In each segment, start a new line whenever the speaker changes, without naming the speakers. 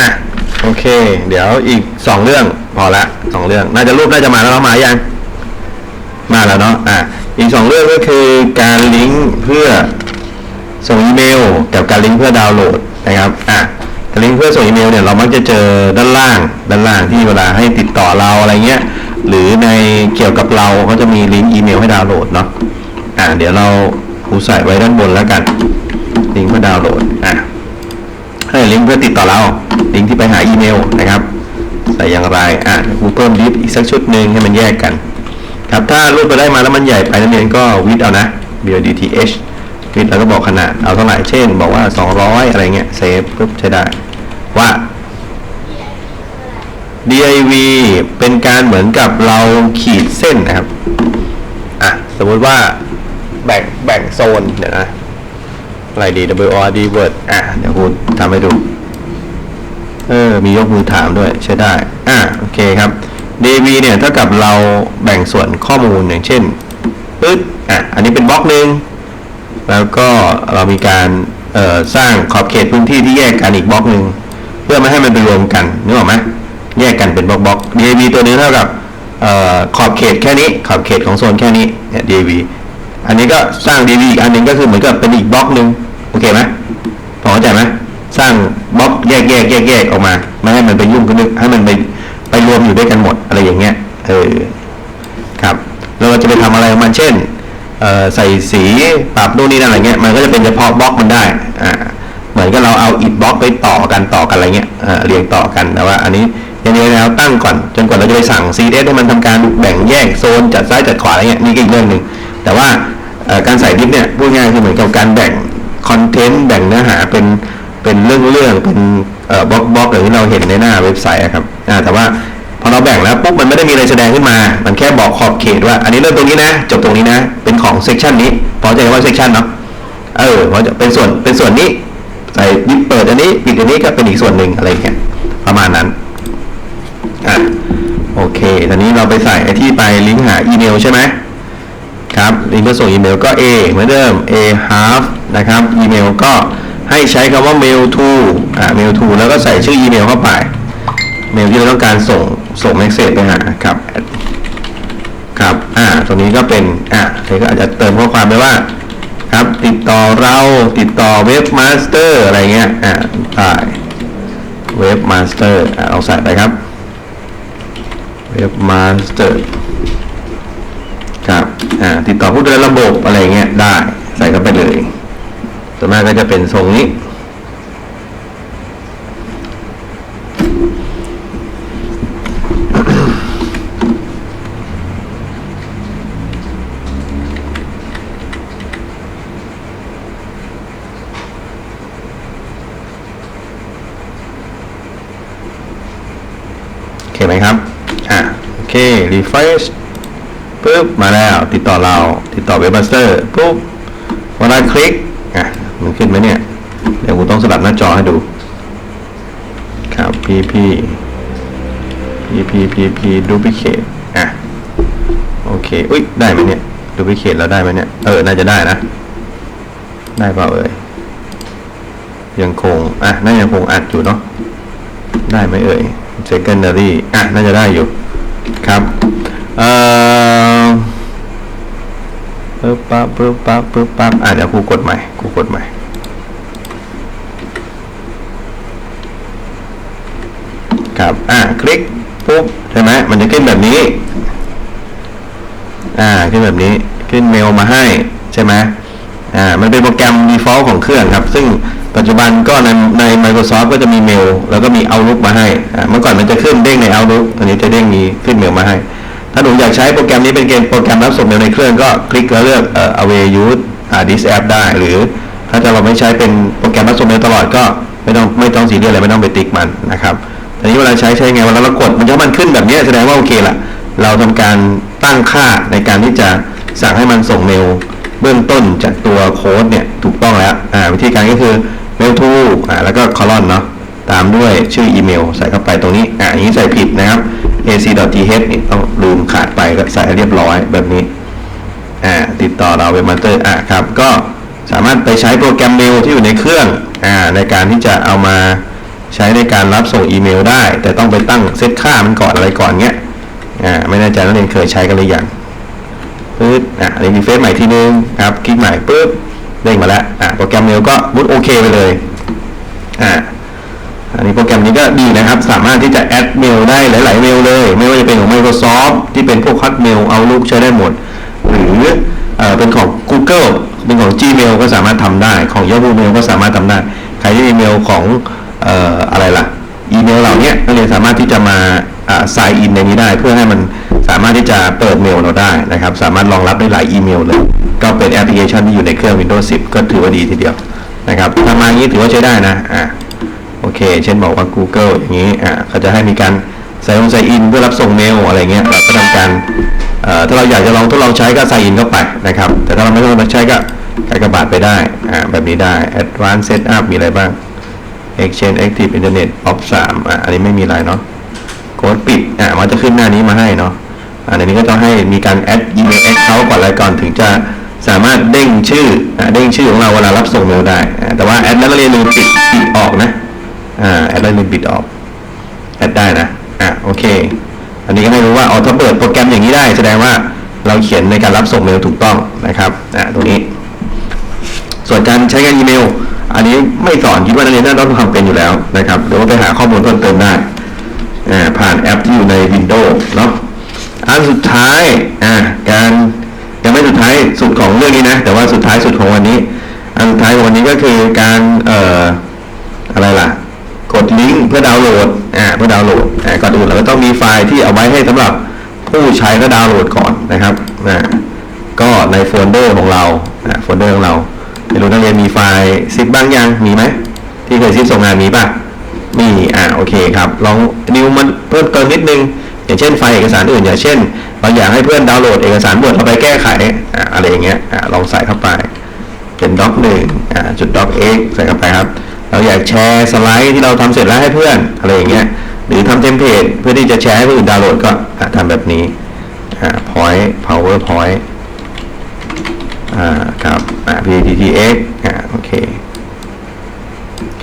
อะโอเค เดี๋ยวอีกสองเรื่องพอละสองเรื่อง น่าจะรูปน่าจะมาแล้วมายัง มาแล้วเนาะอะอีกสองเรื่องก็คือการลิงก์เพื่อส่งอีเมลกับการลิงก์เพื่อดาวน์โหลดนะครับอะการลิงก์เพื่อส่งอีเมลเนี่ยเรามักจะเจอด้านล่าง ด้านล่างที่เวลาให้ติดต่อเราอะไรเงี้ยหรือในเกี่ยวกับเราก็จะมีลิงก์อีเมลให้ดาวน์โหลดเนาะอะเดี๋ยวเราผูใส่ไว้ด้านบนแล้วกันลิงก์เพื่อดาวน์โหลดอะให้ลิงก์เพื่อติดต่อเรา ลิงก์ที่ไปหาอีเมลนะครับใส่อย่างไรอะกูเพิ่มดิฟอีกสักชุดหนึ่งให้มันแยกกันครับถ้ารูปไปได้มาแล้วมันใหญ่ไปนั่นเองก็วิดเอานะ BLDTH วิดแล้วก็บอกขนาดเอาเท่าไหร่เช่น บอกว่า 200 อะไรเงี้ยเซฟปุ๊บใช้ได้ว่า DIV เป็นการเหมือนกับเราขีดเส้นนะครับ อะ สมมติว่าแบ่งแบ่งโซน เดี๋ยวนะอะไรดี w r d word อะ เดี๋ยวคุณทำให้ดู เออ มียกมือถามด้วยใช้ได้ อะโอเคครับ DV เนี่ยเท่ากับเราแบ่งส่วนข้อมูลอย่างเช่นปึ๊ดอะ อันนี้เป็นบล็อกหนึ่งแล้วก็เรามีการเอ่อสร้างขอบเขตพื้นที่ที่แยกกันอีกบล็อกหนึ่งเพื่อไม่ให้มันไปรวมกันนึกออกไหมแยกกันเป็นบล็อกบล็อก dv ตัวนี้เท่ากับเอ่อขอบเขตแค่นี้ ขอบเขตของโซนแค่นี้เนี่ย dv อันนี้ก็สร้าง dv อีกอันหนึ่งก็คือเหมือนกับเป็นอีกบล็อกหนึ่งโอเคไหมพอเข้าใจไหมสร้าง แยกแยกแยกแยกออกมาไม่ให้มันไปยุ่งกันนึกให้มันไปไปรวมอยู่ด้วยกันหมดอะไรอย่างเงี้ยเออครับแล้วเราจะไปทำอะไรมันเช่นใส่สีปรับนู่นนี่นั่นอะไรเงี้ยมันก็จะเป็นเฉพาะบล็อกมันได้อ่าเหมือนกับเราเอาอิฐบล็อกไปต่อกันต่อกันอะไรเงี้ยเรียงต่อกันแต่ว่า อันนี้ยังมีแนวตั้งก่อนจนกว่าเราจะไปสั่ง CSS ให้มันทำการแบ่งแยกโซนจัดซ้ายจัดขวาอะไรเงี้ยนี่ก็อีกเรื่องหนึ่งแต่ว่าการใส่ดิฟเนี่ยพูดง่ายคือเหมือนกับการแบ่งคอนเทนต์แบ่งเนื้อหาเป็น เป็นเรื่องเรื่องๆเป็นบล็อกบล็อกอย่างที่เราเห็นในหน้าเว็บไซต์ครับอ่าแต่ว่าพอเราแบ่งแล้วปุ๊บมันไม่ได้มีอะไรแสดงขึ้นมา มันแค่บอกขอบเขตว่า อันนี้เริ่มตรงนี้นะ จบตรงนี้นะ เป็นของเซกชันนี้พอใจว่าเซกชันเนาะเออพอจะเป็นส่วนเป็นส่วนนี้ใส่ยิบเปิดอันนี้ปิดอันนี้ก็เป็นอีกส่วนหนึ่งอะไรอย่างเงี้ยประมาณนั้นอะโอเคตอนนี้เราไปใส่ไอที่ไปลิงก์หาอีเมลใช่ไหมครับลิงก์เพื่อส่งอีเมลก็ A เหมือนเดิม A half นะครับอีเมลก็ ให้ใช้คำว่า mail to อ่า mail to แล้วก็ใส่ชื่ออีเมลเข้าไป เมลที่เราต้องการส่งส่งเมสเซจไปหาครับครับ อ่า ตัวนี้ก็เป็น อ่าเธอก็อาจจะเติมข้อความไปว่า ครับ ติดต่อเรา ติดต่อเว็บมาสเตอร์อะไรเงี้ย อ่าใช่เว็บมาสเตอร์ อ่าเอาใส่ไปครับ เว็บมาสเตอร์ ครับ อ่า ติดต่อผู้เดินระบบอะไรเงี้ย ได้ ใส่เข้าไปเลย ส่วนมาก็จะเป็นทรงนี้ โอเคไหมครับ อะ โอเค refresh ปุ๊บ มาแล้ว ติดต่อเรา ติดต่อเว็บมาสเตอร์ปุ๊บเวลาคลิก มันขึ้นไหมเนี่ย เดี๋ยวกูต้องสลับหน้าจอให้ดู ครับ pp pp pp duplicate อะ โอเค อุ้ย ได้ไหมเนี่ย duplicate แล้วได้ไหมเนี่ย เออ น่าจะได้นะ ได้เปล่าเอ่ย ยังคง อะ น่ายังคงอัดอยู่เนาะ ได้ไหมเอ่ย secondary อะ น่าจะได้อยู่ ครับ เอ่อ ปึ๊บปั๊บปึ๊บปั๊บปึ๊บปั๊บอะเดี๋ยวครูกดใหม่ครูกดใหม่ครับอะคลิกปุ๊บใช่ไหมมันจะขึ้นแบบนี้ อ่าขึ้นแบบนี้ขึ้นเมลมาให้ใช่ไหมอ่ามันเป็นโปรแกรม default ของเครื่องครับ ซึ่งปัจจุบันก็ในใน Microsoft ก็จะมีเมล แล้วก็มี Outlook มาให้อ่าเมื่อก่อนมันจะขึ้นเด้งใน Outlook อันนี้จะเด้งมีขึ้นเมลมาให้ ถ้าหนูอยากใช้โปรแกรมนี้เป็นเกมโปรแกรมรับส่งเมลในเครื่องก็คลิกแล้วเลือกเอ่อ away use this app ได้ หรือถ้าจะเราไม่ใช้เป็นโปรแกรมรับส่งเมลตลอดก็ไม่ต้องไม่ต้องซีเรียสอะไรไม่ต้องไปติ๊กมันนะครับทีนี้เวลาใช้ใช้ไงเวลาเรากดมันจะมันขึ้นแบบนี้แสดงว่าโอเคละเราทำการตั้งค่าในการที่จะสั่งให้มันส่งเมลเบื้องต้นจากตัวโค้ดเนี่ยถูกต้องแล้ววิธีการก็คือ mail to แล้วก็คอลอนเนาะ ตามด้วยชื่ออีเมล ใส่เข้าไปตรงนี้ อ่านี้ใส่ผิดนะครับ ac.th นี่ต้องลืมขาดไปก็ใส่ให้เรียบร้อยแบบนี้ อ่า ติดต่อเราเว็บมาสเตอร์ อ่าครับ ก็สามารถไปใช้โปรแกรมเมลที่อยู่ในเครื่อง อ่า ในการที่จะเอามาใช้ในการรับส่งอีเมลได้ แต่ต้องไปตั้งเซตค่ามันก่อนอะไรก่อนเงี้ย อ่า ไม่แน่ใจนักเรียนเคยใช้กันหรือยังปึ๊บอะอันนี้มีเฟซใหม่ทีนึงครับ คลิกใหม่ปึ๊บเด้งมาแล้ว อะโปรแกรมเมลก็บูตโอเคไปเลย อ่า อันนี้โปรแกรมนี้ก็ดีนะครับ สามารถที่จะแอดเมลได้หลาย ๆ เมลเลย ไม่ว่าจะเป็นของ Microsoft ที่เป็นพวก Hotmail Outlook ใช้ได้หมด หรือเอเป็นของ Google เป็นของ Gmail ก็สามารถทำได้ ของ Yahoo Mail ก็สามารถทำได้ ใครที่มีเมลของอออะไรล่ะ อีเมลเหล่านี้นักเรียนสามารถที่จะมาอ่า sign in ในนี้ได้ เพื่อให้มันสามารถที่จะเปิดเมลเราได้นะครับ สามารถรองรับได้หลายอีเมลเลย ก็เป็นแอปพลิเคชันที่อยู่ในเครื่อง Windows 10 ก็ถือว่าดีทีเดียวนะครับทำมาอย่างนี้ถือว่าใช้ได้นะอ่า เค เช่นบอกว่า Google อย่างนี้อ่าเขาจะให้มีการใส่ลงใส่อินเพื่อรับส่งเมลอะไรเงี้ยเราก็ทำการเอ่อถ้าเราอยากจะลองทดลองใช้ก็ใส่อินเข้าไปนะครับ แต่ถ้าเราไม่ต้องใช้ก็กากบาทไปได้อ่าแบบนี้ได้ Advanced Setup มีอะไรบ้าง Exchange Active Internet Op 3อ่าอันนี้ไม่มีอะไรเนาะโค้ดปิดอ่ามันจะขึ้นหน้านี้มาให้เนาะอ่าในนี้ก็ต้องให้มีการแอดอีเมลแอคเคาท์ก่อนอะไรก่อนถึงจะสามารถเด้งชื่ออ่าเด้งชื่อของเราเวลารับส่งเมลได้อ่าแต่ว่าแอดแล้วก็เรียนลืมปิดปิดออกนะ อ่าแอดไลน์ลืมปิดออกแอดได้นะอะโอเค อันนี้ก็ให้รู้ว่าอ๋อถ้าเปิดโปรแกรมอย่างนี้ได้ แสดงว่าเราเขียนในการรับส่งเมลถูกต้องนะครับอ่าตรงนี้ ส่วนการใช้งานอีเมล อันนี้ไม่สอนคิดว่านักเรียนน่าต้องทำเป็นอยู่แล้วนะครับเดี๋ยวว่าไปหาข้อมูลเพิ่มเติมได้อ่าผ่านแอปที่อยู่ใน Windows เนาะอันสุดท้ายอ่าการยังไม่สุดท้ายสุดของเรื่องนี้นะ แต่ว่าสุดท้ายสุดของวันนี้ อันสุดท้ายของวันนี้ก็คือการเอ่ออะไรล่ะ กดลิงก์เพื่อดาวน์โหลดอ่าเพื่อดาวน์โหลดอ่าก่อนอื่นเราก็ต้องมีไฟล์ที่เอาไว้ให้สำหรับผู้ใช้ก็ดาวน์โหลดก่อนนะครับอ่าก็ในโฟลเดอร์ของเราอ่าโฟลเดอร์ของเราไม่รู้นักเรียนมีไฟล์ซิปบ้างยังมีไหมที่เคยซิปส่งงานมีป่ะมีอ่าโอเคครับลองนิวมันเพิ่มเติมนิดนึงอย่างเช่นไฟล์เอกสารอื่นอย่างเช่นเราอย่ากให้เพื่อนดาวน์โหลดเอกสารบทเราไปแก้ไขอ่าอะไรอย่างเงี้ยอ่าลองใส่เข้าไปเป็นด็อกหนึ่งอ่าจุดด็อก x ใส่เข้าไปครับ เราอยากแชร์สไลด์ที่เราทำเสร็จแล้วให้เพื่อนอะไรอย่างเงี้ยหรือทำเทมเพลตเพื่อที่จะแชร์ให้ผู้อื่นดาวน์โหลดก็ทำแบบนี้อ่า point power point อ่าครับอ่า pttx อ่าโอเค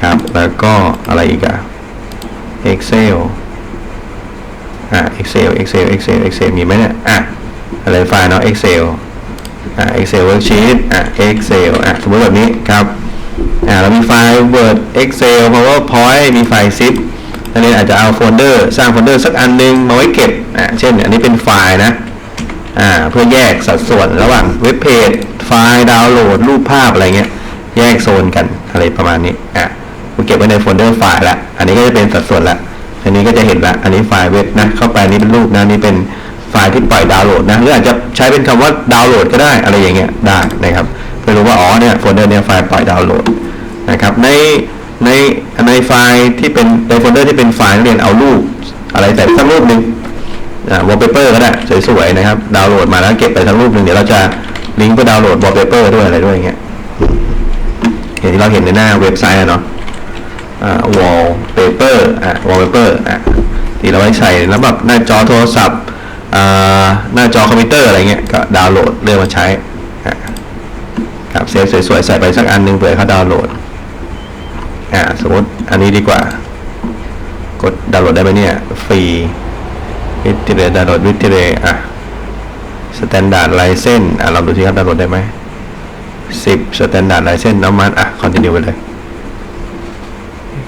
ครับแล้วก็อะไรอีกอะ excel อ่า excel excel excel excel มีไหมเนี่ยอะอะไรไฟล์เนาะ excel อ่า excel worksheet อ่า excel อะสมมติแบบนี้ครับ อ่าเรามีไฟล์ word excel powerpoint มีไฟล์ zip นักเรียนอาจจะเอาโฟลเดอร์สร้างโฟลเดอร์สักอันหนึงมาไว้เก็บอ่าเช่นอันนี้เป็นไฟล์นะอ่าเพื่อแยกสัดส่วนระหว่างเว็บเพจไฟล์ดาวน์โหลด รูปภาพอะไรเงี้ยแยกโซนกันอะไรประมาณนี้อะผมเก็บไว้ในโฟลเดอร์ไฟล์ละอันนี้ก็จะเป็นสัดส่วนละอันนี้ก็จะเห็นละอันนี้ไฟล์เว็บนะเข้าไปนี้เป็นรูปนะนี่เป็นไฟล์ที่ปล่อยดาวน์โหลดนะหรืออาจจะใช้เป็นคำว่าดาวน์โหลดก็ได้อะไรอย่างเงี้ยได้นะครับ เพื่อรู้ว่าอ๋อเนี่ยโฟลเดอร์เนี่ยไฟล์ปล่อยดาวน์โหลดนะครับในในในไฟล์ที่เป็นในโฟลเดอร์ที่เป็นไฟล์เรียนเอารูปอะไรใส่สักรูปหนึ่งอ่าวอลเปเปอร์ก็ได้สวยๆนะครับดาวน์โหลดมาแล้วเก็บไปทั้งรูปหนึ่งเดี๋ยวเราจะลิงก์เพื่อดาวน์โหลดวอลเปเปอร์ด้วยอะไรด้วยอย่างเงี้ยอย่างที่เราเห็นในหน้าเว็บไซต์เนาะอ่าวอลเปเปอร์อ่าวอลเปเปอร์อะที่เราไว้ใส่แล้วแบบหน้าจอโทรศัพท์อ่าหน้าจอคอมพิวเตอร์อะไรเงี้ยก็ดาวน์โหลดเลือกมาใช้ ครับเซฟสวยๆใส่ไปสักอันหนึ่งเผื่อเขาดาวน์โหลด อ่าสมมติอันนี้ดีกว่า กดดาวน์โหลดได้ไหมเนี่ย ฟรีวิทเรดาวน์โหลดวิทเรอะสแตนดาร์ดไลเซนอะลองดูที่ครับดาวน์โหลดได้ไหมสิบสแตนดาร์ดไลเซนน้ำมันอะคอนติเนียไปเลย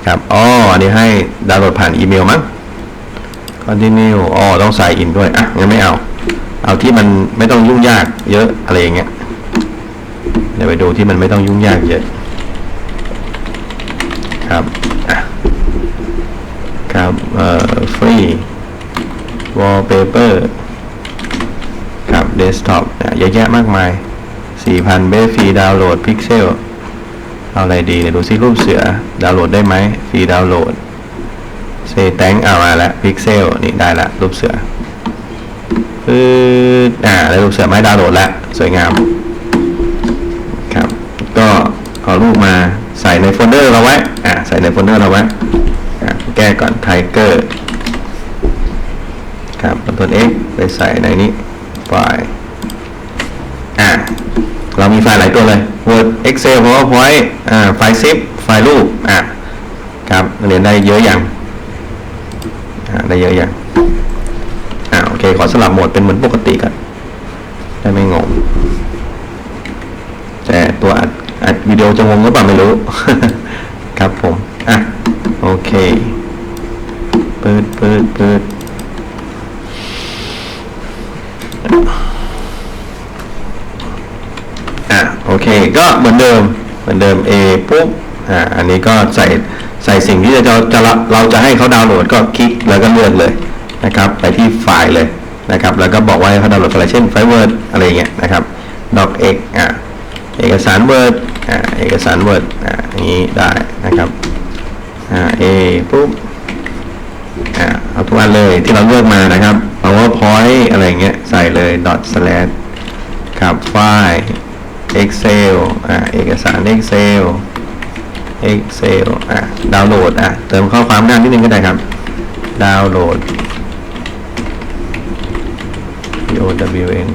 ครับอ๋ออันนี้ให้ดาวน์โหลดผ่านอีเมลมั้งคอนติเนียอ๋อต้องใส่อินด้วย อะงั้นไม่เอา เอาที่มันไม่ต้องยุ่งยากเยอะอะไรอย่างเงี้ย ดี๋ยวไปดูที่มันไม่ต้องยุ่งยากเยอะครับครับเอ่อฟรี wallpaper ครับ desktop เนี่ยเยอะแยะมากมาย 4,000 เบสฟรีดาวน์โหลดพิกเซลเอาอะไรดีเนี่ยดูซิรูปเสือดาวน์โหลดได้ไหมฟรีดาวน์โหลดเซแตงเอามาแล้วพิกเซลนี่ได้ละรูปเสือปึ๊ดอ่าได้รูปเสือไม่ดาวน์โหลดล้วสวยงาม เอารูปมาใส่ในโฟลเดอร์เราไว้อ่าใส่ในโฟลเดอร์เราไว้อะแก้ก่อน Tiger ครับคอนโทรล X ไปใส่ในนี้ไฟล์อ่าเรามีไฟล์หลายตัวเลย Word Excel PowerPoint อ่าไฟล์ zip ไฟล์รูปอ่าครับเรียนได้เยอะอย่างอ่าได้เยอะอย่างอ่าโอเค ขอสลับโหมดเป็นเหมือนปกติกันได้ไม่งงแต่ตัวอัด อัดวิดีโอจะงงหรือเปล่าไม่รู้ ครับผม อะ โอเคเปิดเปิดเปิดอะโอเค ก็เหมือนเดิม เหมือนเดิม A ปุ๊บ อ่า อันนี้ก็ใส่ใส่สิ่งที่จะจะเราเราจะให้เขาดาวน์โหลดก็คลิกแล้วก็เลือกเลยนะครับ ไปที่ไฟล์เลยนะครับ แล้วก็บอกว่าเขาดาวน์โหลดอะไรเช่นไฟล์ Word อะไรเงี้ยนะครับ doc x อ่าเอกสาร Word เอกสาร Word อ่าอย่างนี้ได้นะครับอ่า A ปุ๊บอ่าเอาทุกอันเลยที่เราเลือกมานะครับ PowerPoint อะไรเงี้ยใส่เลย dot slash ครับไฟล์ Excel อ่าเอกสาร Excel Excel อะดาวน์โหลดอะเติมข้อความด้านนิดนึงก็ได้ครับ ดาวน์โหลด O W N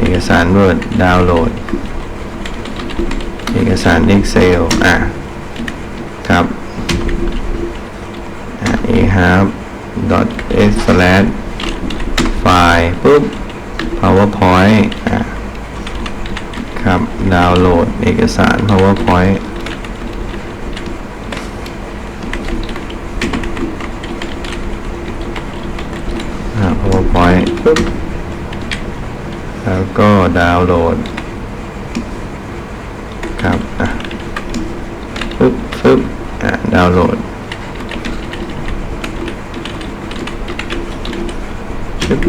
เอกสาร Word ดาวน์โหลด เอกสาร Excel อะครับ a h a v dot s slash file ปุ๊บ powerpoint อะครับ ดาวน์โหลด เอกสาร powerpoint อ่า powerpoint ปุ๊บ แล้วก็ดาวน์โหลด ครับอะปึ๊บปึ๊บอะดาวน์โหลดปึ๊บ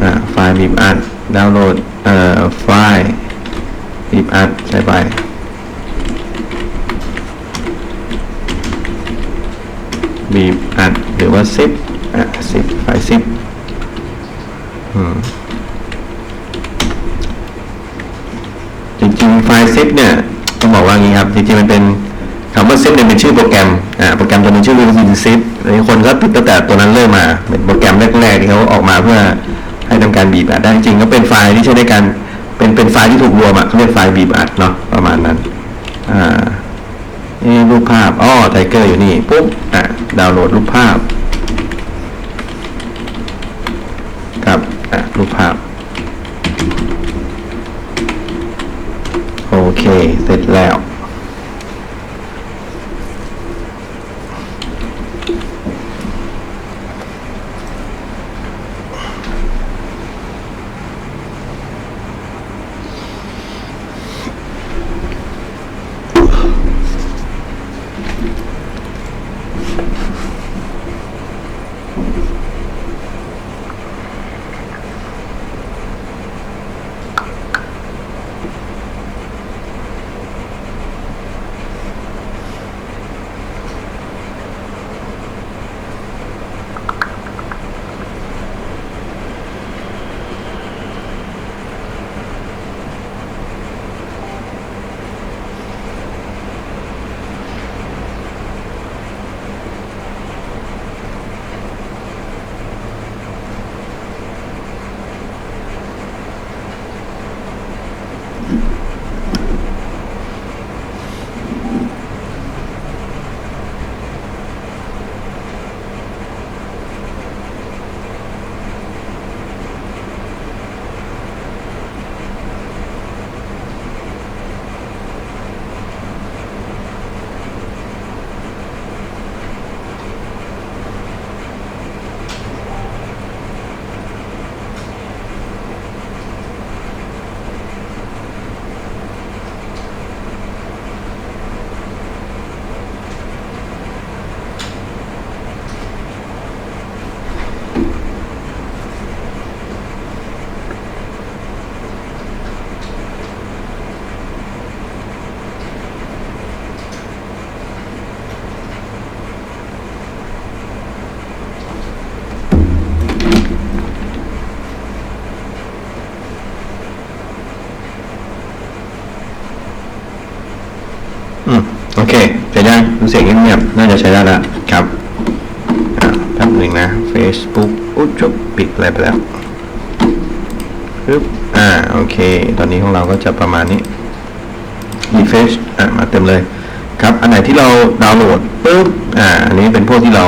อ่าไฟล์บีบอัดดาวน์โหลดเอ่อไฟล์บีบอัดใส่ไปบีบอัดหรือว่าซิปอะซิปไฟล์ซิป จริงๆไฟล์ซิปเนี่ยต้องบอกว่างี้ครับ จริงๆมันเป็นคำว่าซิปเนี่ยเป็นชื่อโปรแกรมอ่าโปรแกรมตัวนี้ชื่อ Windows Zip หลายคนก็ติดตั้งแต่ตัวนั้นเริ่มมาเป็นโปรแกรมแรกๆที่เขาออกมาเพื่อให้ทำการบีบอัดได้จริงก็เป็นไฟล์ที่ใช้ในการเป็นเป็นไฟล์ที่ถูกรวมอะเขาเรียกไฟล์บีบอัดเนาะประมาณนั้นอ่านี่รูปภาพอ๋อไทเกอร์อยู่นี่ปุ๊บอะดาวน์โหลดรูปภาพ ครับ อะ รูปภาพ โอเค เสร็จแล้ว ดูเสียงเงียบๆน่าจะใช้ได้แล้วครับอะแป๊บหนึ่งนะ Facebook อุ๊ยจบปิดอะไรไปแล้วปึ๊บอ่าโอเค ตอนนี้ของเราก็จะประมาณนี้ refresh อะมาเต็มเลย ครับอันไหนที่เราดาวน์โหลดปุ๊บอ่าอันนี้เป็นพวกที่เรา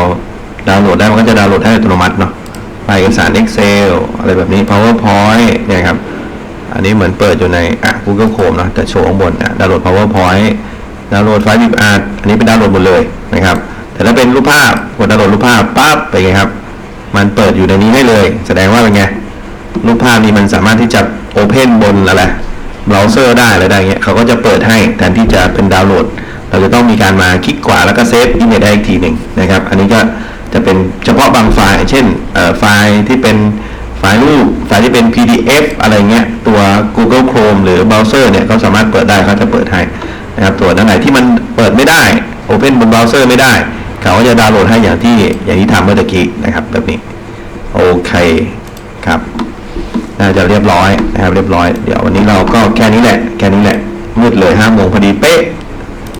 ดาวน์โหลดได้มันก็จะดาวน์โหลดให้อัตโนมัติเนาะไฟล์เอกสาร Excel อะไรแบบนี้ PowerPoint เนี่ยครับ อันนี้เหมือนเปิดอยู่ในอะ Google Chrome เนาะแต่โชว์ข้างบนอะดาวน์โหลด PowerPoint ดาวน์โหลดไฟล์ BibArt อันนี้เป็นดาวน์โหลดหมดเลยนะครับ แต่ถ้าเป็นรูปภาพกดดาวน์โหลดรูปภาพปั๊บเป็นไงครับ มันเปิดอยู่ในนี้ได้เลย แสดงว่าเป็นไงรูปภาพนี้มันสามารถที่จะโอเพนบนอะไรเบราว์เซอร์ได้อะไรได้เงี้ยเขาก็จะเปิดให้แทนที่จะเป็นดาวน์โหลด เราจะต้องมีการมาคลิกขวาแล้วก็เซฟอิมเมจได้อีกทีหนึ่งนะครับ อันนี้ก็จะเป็นเฉพาะบางไฟล์ เช่นไฟล์ที่เป็นไฟล์รูปไฟล์ที่เป็น PDF อะไรเงี้ยตัว Google Chrome หรือเบราว์เซอร์เนี่ยเขาสามารถเปิดได้เขาจะเปิดให้ นะครับตัวนั้นไหนที่มันเปิดไม่ได้โอเพนบนเบราว์เซอร์ไม่ได้ เขาก็จะดาวน์โหลดให้อย่างที่อย่างที่ทำเมื่อตะกี้นะครับแบบนี้โอเคครับน่าจะเรียบร้อยนะครับเรียบร้อย เดี๋ยววันนี้เราก็แค่นี้แหละ แค่นี้แหละมืดเลยห้าโมงพอดีเป๊ะ